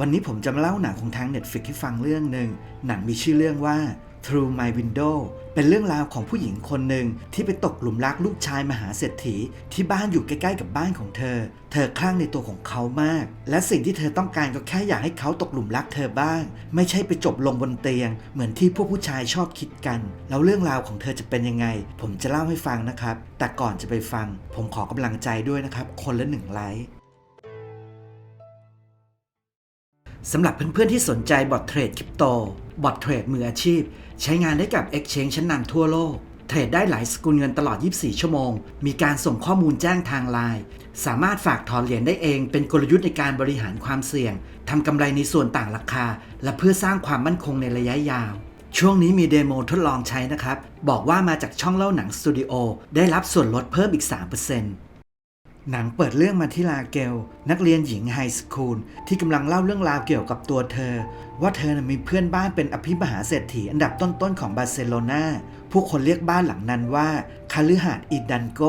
วันนี้ผมจะมาเล่าหนังของทาง Netflix ให้ฟังเรื่องหนึ่ง หนังมีชื่อเรื่องว่า Through My Window เป็นเรื่องราวของผู้หญิงคนหนึ่งที่ไปตกหลุมรักลูกชายมหาเศรษฐี ที่บ้านอยู่ใกล้ๆกับบ้านของเธอ เธอคลั่งในตัวของเขามาก และสิ่งที่เธอต้องการก็แค่อยากให้เขาตกหลุมรักเธอบ้าง ไม่ใช่ไปจบลงบนเตียง เหมือนที่พวกผู้ชายชอบคิดกัน แล้วเรื่องราวของเธอจะเป็นยังไง ผมจะเล่าให้ฟังนะครับ แต่ก่อนจะไปฟัง ผมขอกำลังใจด้วยนะครับ คนละหนึ่งไลค์ สำหรับเพื่อนๆที่สนใจบอทเทรดคริปโต บอทเทรดมืออาชีพ ใช้งานได้กับ Exchange ชั้นนำทั่วโลก เทรดได้หลายสกุลเงินตลอด 24 ชั่วโมง มีการส่งข้อมูลแจ้งทางไลน์ สามารถฝากถอนเหรียญได้เอง เป็นกลยุทธ์ในการบริหารความเสี่ยง ทำกำไรในส่วนต่างราคา และเพื่อสร้างความมั่นคงในระยะยาว ช่วงนี้มีเดโมทดลองใช้นะครับ บอกว่ามาจากช่องเล่าหนังสตูดิโอ ได้รับส่วนลดเพิ่มอีก 3% หนังเปิดเรื่องมาที่ลาเกล นักเรียนหญิงไฮสคูล ที่กำลังเล่าเรื่องราวเกี่ยวกับตัวเธอ ว่าเธอมีเพื่อนบ้านเป็นอภิมหาเศรษฐีอันดับต้นๆของบาร์เซโลนาผู้คนเรียกบ้านหลังนั้นว่าคาลือหาดอินดันโก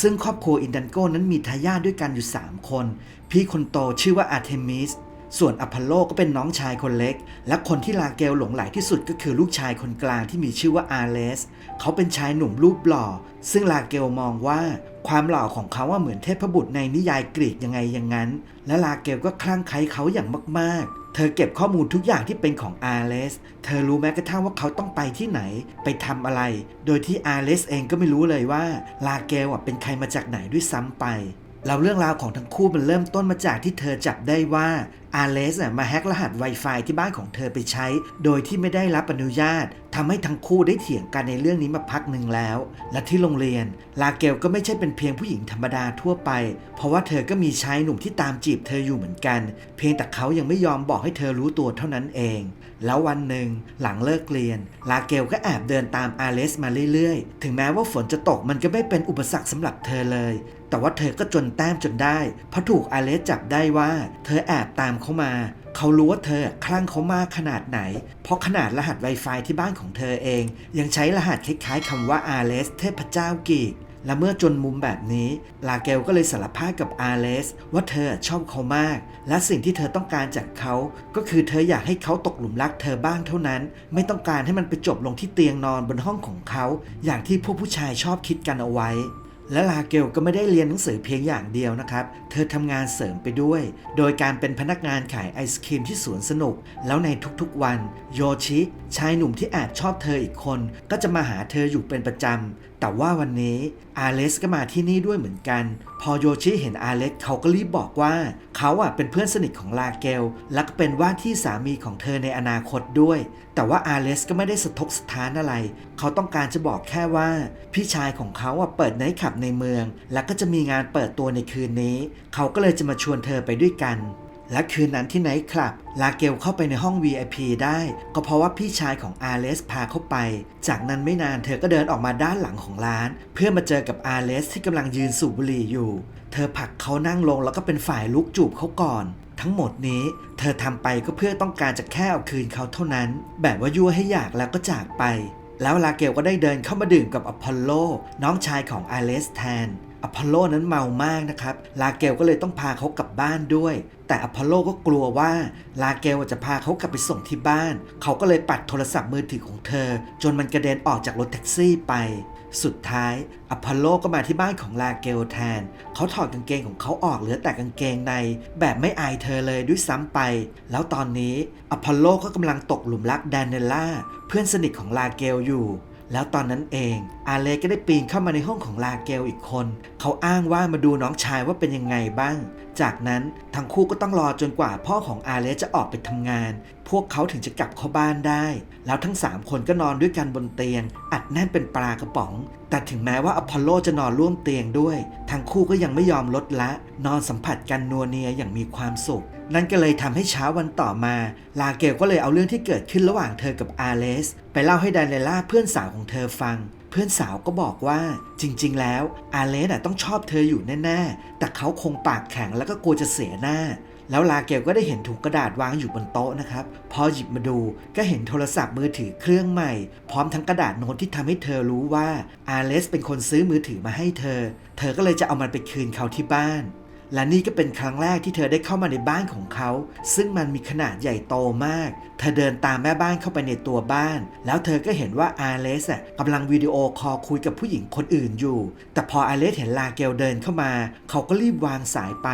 ซึ่งครอบครัวอินดันโกนั้นมีทายาทด้วยกันอยู่ 3 คน พี่คนโตชื่อว่าอาร์เทมิส ส่วนอพอลโลก็เป็นน้องชายคนเล็ก และคนที่ลาเกลหลงไหลที่สุดก็คือลูกชายคนกลางที่มีชื่อว่าอาร์เลส เขาเป็นชายหนุ่มรูปหล่อ ซึ่งลาเกลมองว่าความหล่อของเขาว่าเหมือนเทพบุตรในนิยายกรีกยังไงอย่างนั้น และลาเกลก็คลั่งไคล้เขาอย่างมากๆ เธอเก็บข้อมูลทุกอย่างที่เป็นของอาร์เลส เธอรู้แม้กระทั่งว่าเขาต้องไปที่ไหน ไปทำอะไร โดยที่อาร์เลสเองก็ไม่รู้เลยว่าลาเกลอะเป็นใครมาจากไหนด้วยซ้ำไป เราเรื่องราวของทั้งคู่มันเริ่มต้นมาจากที่เธอจับได้ว่าอาเลสมาแฮ็กรหัส Wi-Fi ที่บ้านของเธอไปใช้ โดยที่ไม่ได้รับอนุญาตทำให้ทั้งคู่ได้เถียงกันในเรื่องนี้มาพักหนึ่งแล้ว และที่โรงเรียน ลาเกลก็ไม่ใช่เป็นเพียงผู้หญิงธรรมดาทั่วไป เพราะว่าเธอก็มีชายหนุ่มที่ตามจีบเธออยู่เหมือนกัน เพียงแต่เขายังไม่ยอมบอกให้เธอรู้ตัวเท่านั้นเอง แล้ววันหนึ่งหลังเลิกเรียน ลาเกลก็แอบเดินตามอาเลสมาเรื่อยๆ ถึงแม้ว่าฝนจะตกมันก็ไม่เป็นอุปสรรคสำหรับเธอเลย แต่ว่าเธอก็จนแต้มจนได้ เพราะถูกอาเลสจับได้ว่า เธอแอบตามเขามา เขารู้ว่าเธอคลั่งเขามากขนาดไหน เพราะขนาดรหัส Wi-Fi ที่บ้านของเธอเอง ยังใช้รหัสคล้ายๆคำว่าอาเลสเทพเจ้ากีก และเมื่อจนมุมแบบนี้ ลาเกลก็เลยสารภาพกับอาเลส ว่าเธอชอบเขามาก และสิ่งที่เธอต้องการจากเขา ก็คือเธออยากให้เขาตกหลุมรักเธอบ้างเท่านั้น ไม่ต้องการให้มันไปจบลงที่เตียงนอนบนห้องของเขา อย่างที่พวกผู้ชายชอบคิดกันเอาไว้ และลาเกลก็ไม่ได้เรียนหนังสือเพียงอย่างเดียวนะครับ เธอทำงานเสริมไปด้วย โดยการเป็นพนักงานขายไอศครีมที่สวนสนุก แล้วในทุกๆวัน โยชิ ชายหนุ่มที่แอบชอบเธออีกคน ก็จะมาหาเธออยู่เป็นประจำ แต่ว่าวันนี้อาเลสก็มาที่นี่ด้วยเหมือนกัน พอโยชิเห็นอาเลสเขาก็รีบบอกว่า เขาอะเป็นเพื่อนสนิทของลาเกลและก็เป็นว่าที่สามีของเธอในอนาคตด้วย แต่ว่าอาเลสก็ไม่ได้สะทกสถานอะไร เขาต้องการจะบอกแค่ว่า พี่ชายของเขาอะเปิดไนท์คลับในเมือง แล้วก็จะมีงานเปิดตัวในคืนนี้ เขาก็เลยจะมาชวนเธอไปด้วยกัน และคืนนั้นที่ไนท์คลับ ลาเกลเข้าไปในห้อง VIP ได้ ก็เพราะว่าพี่ชายของอาเลสพาเข้าไป จากนั้นไม่นานเธอก็เดินออกมาด้านหลังของร้าน เพื่อมาเจอกับอาเลสที่กำลังยืนสูบบุหรี่อยู่ เธอผลักเขานั่งลงแล้วก็เป็นฝ่ายลุกจูบเขาก่อน ทั้งหมดนี้ เธอทำไปก็เพื่อต้องการจะแค่เอาคืนเขาเท่านั้น แบบว่ายั่วให้อยากแล้วก็จากไป แล้วลาเกลก็ได้เดินเข้ามาดื่มกับอพอลโล น้องชายของอาเลสแทนอพอลโลนั้นเมามากนะครับ ลาเกลก็เลยต้องพาเขากลับบ้านด้วย แต่อพอลโลก็กลัวว่าลาเกลจะพาเขากลับไปส่งที่บ้าน เขาก็เลยปัดโทรศัพท์มือถือของเธอ จนมันกระเด็นออกจากรถแท็กซี่ไป สุดท้ายอพอลโลก็มาที่บ้านของลาเกลแทน เขาถอดกางเกงของเขาออกเหลือแต่กางเกงใน แบบไม่อายเธอเลยด้วยซ้ำไป แล้วตอนนี้อพอลโลก็กำลังตกหลุมรักแดนเนล่า เพื่อนสนิทของลาเกลอยู่ แล้วตอนนั้นเองอาเลก็ได้ปีนเข้ามาในห้องของลาเกลอีกคน เขาอ้างว่ามาดูน้องชายว่าเป็นยังไงบ้าง จากนั้นทั้งคู่ก็ต้องรอจนกว่าพ่อของอาเลจะออกไปทำงาน พวกเขาถึงจะกลับเข้าบ้านได้ แล้วทั้ง 3 คนก็นอนด้วยกันบนเตียง อัดแน่นเป็นปลากระป๋อง แต่ถึงแม้ว่าอพอลโลจะนอนร่วมเตียงด้วย ทั้งคู่ก็ยังไม่ยอมลดละ นอนสัมผัสกันนัวเนียอย่างมีความสุข นั่นก็เลยทำให้เช้าวันต่อมา ลาเกลก็เลยเอาเรื่องที่เกิดขึ้นระหว่างเธอกับอาเลส ไปเล่าให้ไดเนล่าเพื่อนสาวของเธอฟัง พื่อนสาวก็บอกว่าจริง ๆ แล้วอาเลสอะต้องชอบเธออยู่แน่ๆ แต่เขาคงปากแข็งแล้วก็กลัวจะเสียหน้า แล้วลาเกลก็ได้เห็นถุงกระดาษวางอยู่บนโต๊ะนะครับ พอหยิบมาดูก็เห็นโทรศัพท์มือถือเครื่องใหม่ พร้อมทั้งกระดาษโน้ตที่ทำให้เธอรู้ว่าอาเลสเป็นคนซื้อมือถือมาให้เธอ เธอก็เลยจะเอามันไปคืนเขาที่บ้าน และนี่ก็เป็นครั้งแรกที่เธอได้เข้ามาในบ้านของเขา ซึ่งมันมีขนาดใหญ่โตมาก เธอเดินตามแม่บ้านเข้าไปในตัวบ้าน แล้วเธอก็เห็นว่าอาเลสอะกำลังวิดีโอคอลคุยกับผู้หญิงคนอื่นอยู่ แต่พออาเลสเห็นลาเกลเดินเข้ามา เขาก็รีบวางสายไป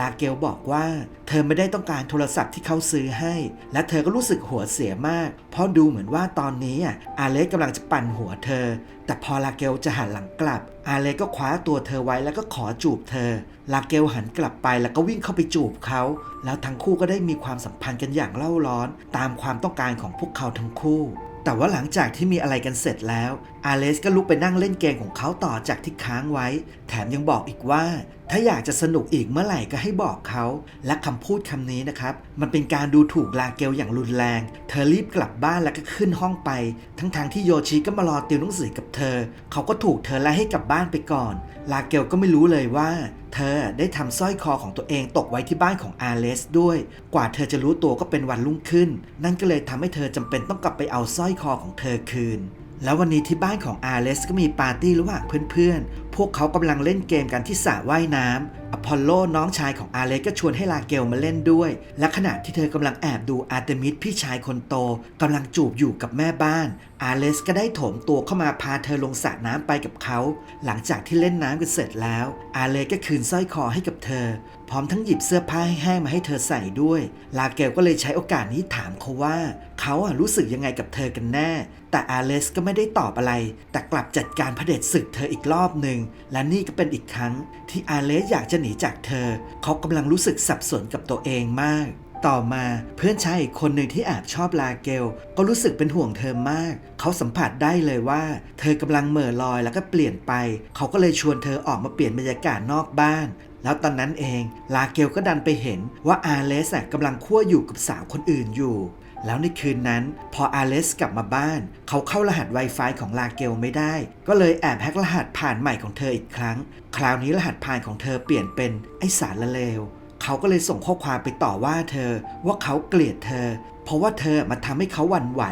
ลาเกลบอกว่า เธอไม่ได้ต้องการโทรศัพท์ที่เขาซื้อให้ และเธอก็รู้สึกหัวเสียมาก เพราะดูเหมือนว่าตอนนี้อะอาเลสกำลังจะปั่นหัวเธอ แต่พอลาเกลจะหันหลังกลับ อาเลก็คว้าตัวเธอไว้แล้วก็ขอจูบเธอ ลาเกลหันกลับไปแล้วก็วิ่งเข้าไปจูบเขา แล้วทั้งคู่ก็ได้มีความสัมพันธ์กันอย่างเล่าร้อน ตามความต้องการของพวกเขาทั้งคู่ แต่ว่าหลังจากที่มีอะไรกันเสร็จแล้วอาเลสก็ลุกไปนั่งเล่นเกมของเขาต่อจากที่ค้างไว้ แถมยังบอกอีกว่า ถ้าอยากจะสนุกอีกเมื่อไหร่ก็ให้บอกเขา และคำพูดคำนี้นะครับ มันเป็นการดูถูกลาเกลอย่างรุนแรง เธอรีบกลับบ้านแล้วก็ขึ้นห้องไป ทั้งๆทที่โยชิก็มารอติวหนังสือกับเธอ เขาก็ถูกเธอไล่ให้กลับบ้านไปก่อน ลาเกลก็ไม่รู้เลยว่า เธอได้ทำสร้อยคอของตัวเองตกไว้ที่บ้านของอาเลสด้วย กว่าเธอจะรู้ตัวก็เป็นวันรุ่งขึ้น นั่นก็เลยทำให้เธอจำเป็นต้องกลับไปเอาสร้อยคอของเธอคืน แล้ววันนี้ที่บ้านของอาเลสก็มีปาร์ตี้ระหว่างเพื่อน พวกเขากำลังเล่นเกมกันที่สระว่ายน้ำอพอลโลน้องชายของอาเลสก็ชวนให้ลาเกลมาเล่นด้วย และขณะที่เธอกำลังแอบดูอาร์เตมิสพี่ชายคนโตกำลังจูบอยู่กับแม่บ้าน อาเลสก็ได้โถมตัวเข้ามาพาเธอลงสระน้ำไปกับเขา หลังจากที่เล่นน้ำกันเสร็จแล้ว อาเลสก็คืนสร้อยคอให้กับเธอ พร้อมทั้งหยิบเสื้อผ้าแห้งมาให้เธอใส่ด้วย ลาเกลก็เลยใช้โอกาสนี้ถามเขาว่า เขาอะรู้สึกยังไงกับเธอกันแน่ แต่อาเลสก็ไม่ได้ตอบอะไร แต่กลับจัดการเผด็จศึกเธออีกรอบหนึ่งและนี่ก็เป็นอีกครั้งที่อาเลสอยากจะหนีจากเธอ เขากำลังรู้สึกสับสนกับตัวเองมาก ต่อมาเพื่อนชายอีกคนหนึ่งที่แอบชอบลาเกล ก็รู้สึกเป็นห่วงเธอมาก เขาสัมผัสได้เลยว่า เธอกำลังเหม่อลอยแล้วก็เปลี่ยนไป เขาก็เลยชวนเธอออกมาเปลี่ยนบรรยากาศนอกบ้านแล้วตอนนั้นเอง ลาเกลก็ดันไปเห็นว่าอาเลสอะกำลังคั่วอยู่กับสาวคนอื่นอยู่ แล้วในคืนนั้น พออาเลสกลับมาบ้าน เขาเข้ารหัส Wi-Fi ของลาเกลไม่ได้ ก็เลยแอบแฮกรหัสผ่านใหม่ของเธออีกครั้ง คราวนี้รหัสผ่านของเธอเปลี่ยนเป็นไอสารละเลวเขาก็เลยส่งข้อความไปต่อว่าเธอว่าเขาเกลียดเธอ เพราะว่าเธอมาทำให้เขาหวั่นไหว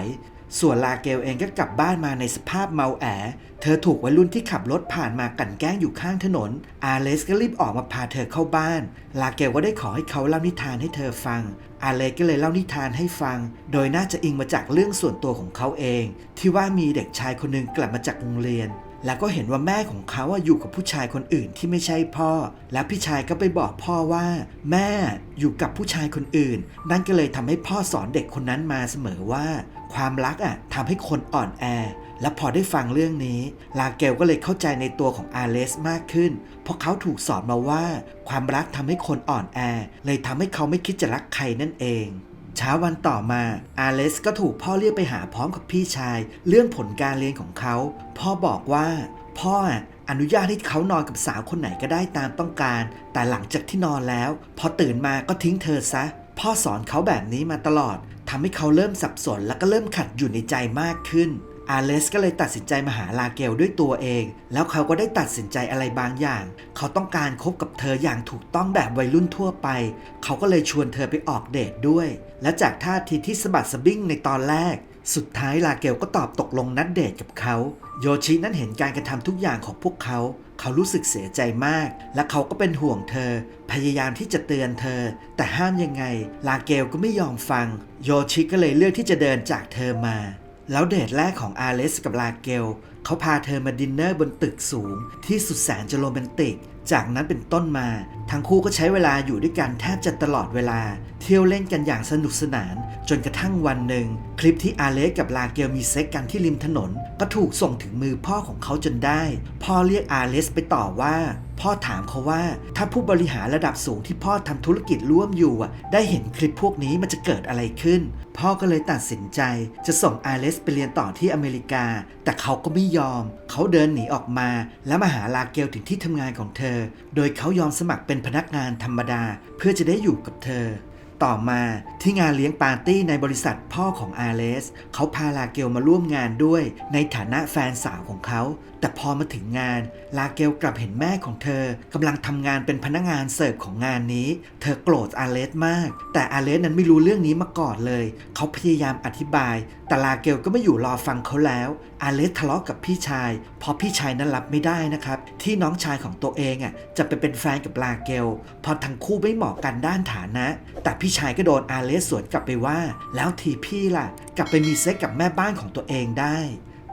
ส่วนลาเกลเองก็กลับบ้านมาในสภาพเมาแอ เธอถูกวัยรุ่นที่ขับรถผ่านมากันแกล้งอยู่ข้างถนน อาเลสก็รีบออกมาพาเธอเข้าบ้าน ลาเกลก็ได้ขอให้เขาเล่านิทานให้เธอฟัง อาเลสก็เลยเล่านิทานให้ฟัง โดยน่าจะอิงมาจากเรื่องส่วนตัวของเขาเอง ที่ว่ามีเด็กชายคนหนึงกลับมาจากโรงเรียน แล้วก็เห็นว่าแม่ของเขาอยู่กับผู้ชายคนอื่นที่ไม่ใช่พ่อ และพี่ชายก็ไปบอกพ่อว่า แม่อยู่กับผู้ชายคนอื่น นั่นก็เลยทำให้พ่อสอนเด็กคนนั้นมาเสมอว่า ความรักอะทำให้คนอ่อนแอ และพอได้ฟังเรื่องนี้ ลาเกลก็เลยเข้าใจในตัวของอาเลสมากขึ้น เพราะเขาถูกสอนมาว่า ความรักทำให้คนอ่อนแอ เลยทำให้เขาไม่คิดจะรักใครนั่นเอง เช้าวันต่อมา อาเลสก็ถูกพ่อเรียกไปหาพร้อมกับพี่ชาย เรื่องผลการเรียนของเขา พ่อบอกว่า พ่ออะอนุญาตให้เขานอนกับสาวคนไหนก็ได้ตามต้องการ แต่หลังจากที่นอนแล้ว พอตื่นมาก็ทิ้งเธอซะ พ่อสอนเขาแบบนี้มาตลอดทำให้เขาเริ่มสับสนแล้วก็เริ่มขัดอยู่ในใจมากขึ้น อาเลสก็เลยตัดสินใจมาหาลาเกลด้วยตัวเอง แล้วเขาก็ได้ตัดสินใจอะไรบางอย่าง เขาต้องการคบกับเธออย่างถูกต้องแบบวัยรุ่นทั่วไป เขาก็เลยชวนเธอไปออกเดทด้วย และจากท่าทีที่สะบัดสะบิ้งในตอนแรก สุดท้ายลาเกลก็ตอบตกลงนัดเดทกับเขา โยชินั้นเห็นการกระทำทุกอย่างของพวกเขา เขารู้สึกเสียใจมาก และเขาก็เป็นห่วงเธอ พยายามที่จะเตือนเธอ แต่ห้ามยังไง ลาเกลก็ไม่ยอมฟัง โยชิก็เลยเลือกที่จะเดินจากเธอมา แล้วเดทแรกของอาเลสกับลาเกลเขาพาเธอมาดินเนอร์บนตึกสูง ที่สุดแสนจะโรแมนติก จากนั้นเป็นต้นมา ทั้งคู่ก็ใช้เวลาอยู่ด้วยกันแทบจะตลอดเวลาเที่ยวเล่นกันอย่างสนุกสนาน จนกระทั่งวันหนึ่ง คลิปที่อาเลสกับลาเกลมีเซ็กกันที่ริมถนน ก็ถูกส่งถึงมือพ่อของเขาจนได้ พ่อเรียกอาเลสไปต่อว่า พ่อถามเขาว่า ถ้าผู้บริหารระดับสูงที่พ่อทำธุรกิจร่วมอยู่ได้เห็นคลิปพวกนี้มันจะเกิดอะไรขึ้น พ่อก็เลยตัดสินใจ จะส่งอาเลสไปเรียนต่อที่อเมริกา แต่เขาก็ไม่ยอม เขาเดินหนีออกมา แล้วมาหาลาเกลถึงที่ทำงานของเธอ โดยเขายอมสมัครเป็นพนักงานธรรมดา เพื่อจะได้อยู่กับเธอ ต่อมาที่งานเลี้ยงปาร์ตี้ในบริษัทพ่อของอาเลส เขาพาลาเกลมาร่วมงานด้วย ในฐานะแฟนสาวของเขา แต่พอมาถึงงาน ลาเกลกลับเห็นแม่ของเธอกำลังทำงานเป็นพนักงานเสิร์ฟของงานนี้ เธอโกรธอาเลสมาก แต่อาเลสนั้นไม่รู้เรื่องนี้มาก่อนเลย เขาพยายามอธิบาย แต่ลาเกลก็ไม่อยู่รอฟังเขาแล้ว อาเลสทะเลาะกับพี่ชายพราะพี่ชายนั้นรับไม่ได้นะครับที่น้องชายของตัวเองอะจะไปเป็นแฟนกับลาเกล พอทั้งคู่ไม่เหมาะกันด้านฐานะ แต่พี่ี่ชายก็โดนอาเลสสวนกลับไปว่า แล้วทีพี่ล่ะ กลับไปมีเซ็กกับแม่บ้านของตัวเองได้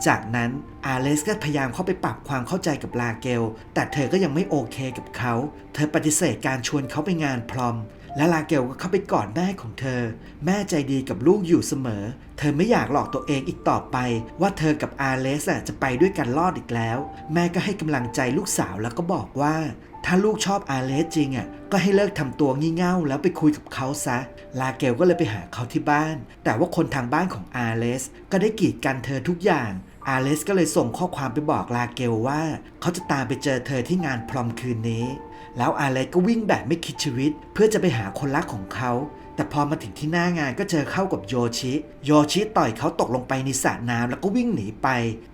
จากนั้นอาเลสก็พยายามเข้าไปปรับความเข้าใจกับลาเกล แต่เธอก็ยังไม่โอเคกับเขา เธอปฏิเสธการชวนเขาไปงานพรอม และลาเกลก็เข้าไปกอดแม่ของเธอ แม่ใจดีกับลูกอยู่เสมอ เธอไม่อยากหลอกตัวเองอีกต่อไป ว่าเธอกับอาเลสอะจะไปด้วยกันรอดอีกแล้ว แม่ก็ให้กำลังใจลูกสาวแล้วก็บอกว่า ถ้าลูกชอบอาเลสจริงอะก็ให้เลิกทำตัวงี่เง่าแล้วไปคุยกับเขาซะ ลาเกลก็เลยไปหาเขาที่บ้าน แต่ว่าคนทางบ้านของอาเลสก็ได้กีดกันเธอทุกอย่าง อาเลสก็เลยส่งข้อความไปบอกลาเกลว่า เขาจะตามไปเจอเธอที่งานพรอมคืนนี้ แล้วอาเลสก็วิ่งแบบไม่คิดชีวิต เพื่อจะไปหาคนรักของเขา แต่พอมาถึงที่หน้างานก็เจอเข้ากับโยชิ โยชิต่อยเขาตกลงไปในสระน้ำแล้วก็วิ่งหนีไป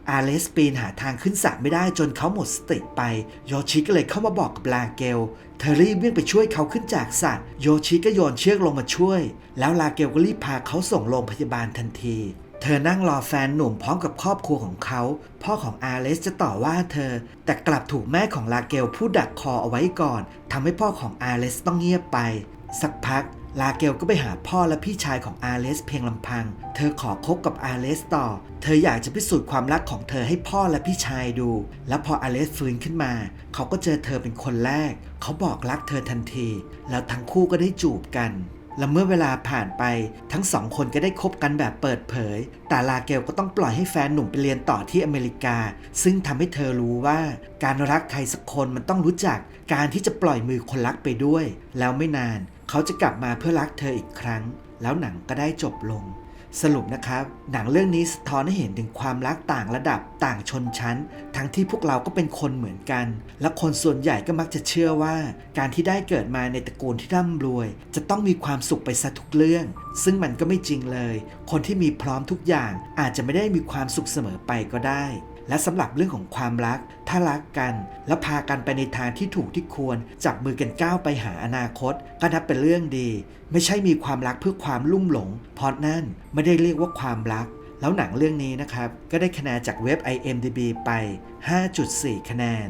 อาเลสปีนหาทางขึ้นสระไม่ได้จนเขาหมดสติไป โยชิก็เลยเข้ามาบอกกับลาเกลเธอรีบวิ่งไปช่วยเขาขึ้นจากสระโยชิก็โยนเชือกลงมาช่วย แล้วลาเกลก็รีบพาเขาส่งโรงพยาบาลทันที เธอนั่งรอแฟนหนุ่มพร้อมกับครอบครัวของเขา พ่อของอาเลสจะต่อว่าเธอ แต่กลับถูกแม่ของลาเกลพูดดักคอเอาไว้ก่อนทำให้พ่อของอาเลสต้องเงียบไป สักพักลาเกลก็ไปหาพ่อและพี่ชายของอาเลสเพียงลำพัง เธอขอคบกับอาเลสต่อ เธออยากจะพิสูจน์ความรักของเธอให้พ่อและพี่ชายดู แล้วพออาเลสฟื้นขึ้นมา เขาก็เจอเธอเป็นคนแรก เขาบอกรักเธอทันที แล้วทั้งคู่ก็ได้จูบกัน และเมื่อเวลาผ่านไปทั้งสองคนก็ได้คบกันแบบเปิดเผย แต่ลาเกลก็ต้องปล่อยให้แฟนหนุ่มไปเรียนต่อที่อเมริกา ซึ่งทำให้เธอรู้ว่าการรักใครสักคนมันต้องรู้จักการที่จะปล่อยมือคนรักไปด้วย แล้วไม่นาน เขาจะกลับมาเพื่อรักเธออีกครั้ง แล้วหนังก็ได้จบลง สรุปนะครับ หนังเรื่องนี้สะท้อนให้เห็นถึงความรักต่างระดับต่างชนชั้น ทั้งที่พวกเราก็เป็นคนเหมือนกัน และคนส่วนใหญ่ก็มักจะเชื่อว่า การที่ได้เกิดมาในตระกูลที่ร่ำรวย จะต้องมีความสุขไปซะทุกเรื่อง ซึ่งมันก็ไม่จริงเลย คนที่มีพร้อมทุกอย่างอาจจะไม่ได้มีความสุขเสมอไปก็ได้ และสำหรับเรื่องของความรัก ถ้ารักกัน และพากันไปในทางที่ถูกที่ควร จับมือกันก้าวไปหาอนาคต ก็นับเป็นเรื่องดี ไม่ใช่มีความรักเพื่อความลุ่มหลง เพราะนั่นไม่ได้เรียกว่าความรัก แล้วหนังเรื่องนี้นะครับ ก็ได้คะแนนจากเว็บ IMDB ไป 5.4 คะแนน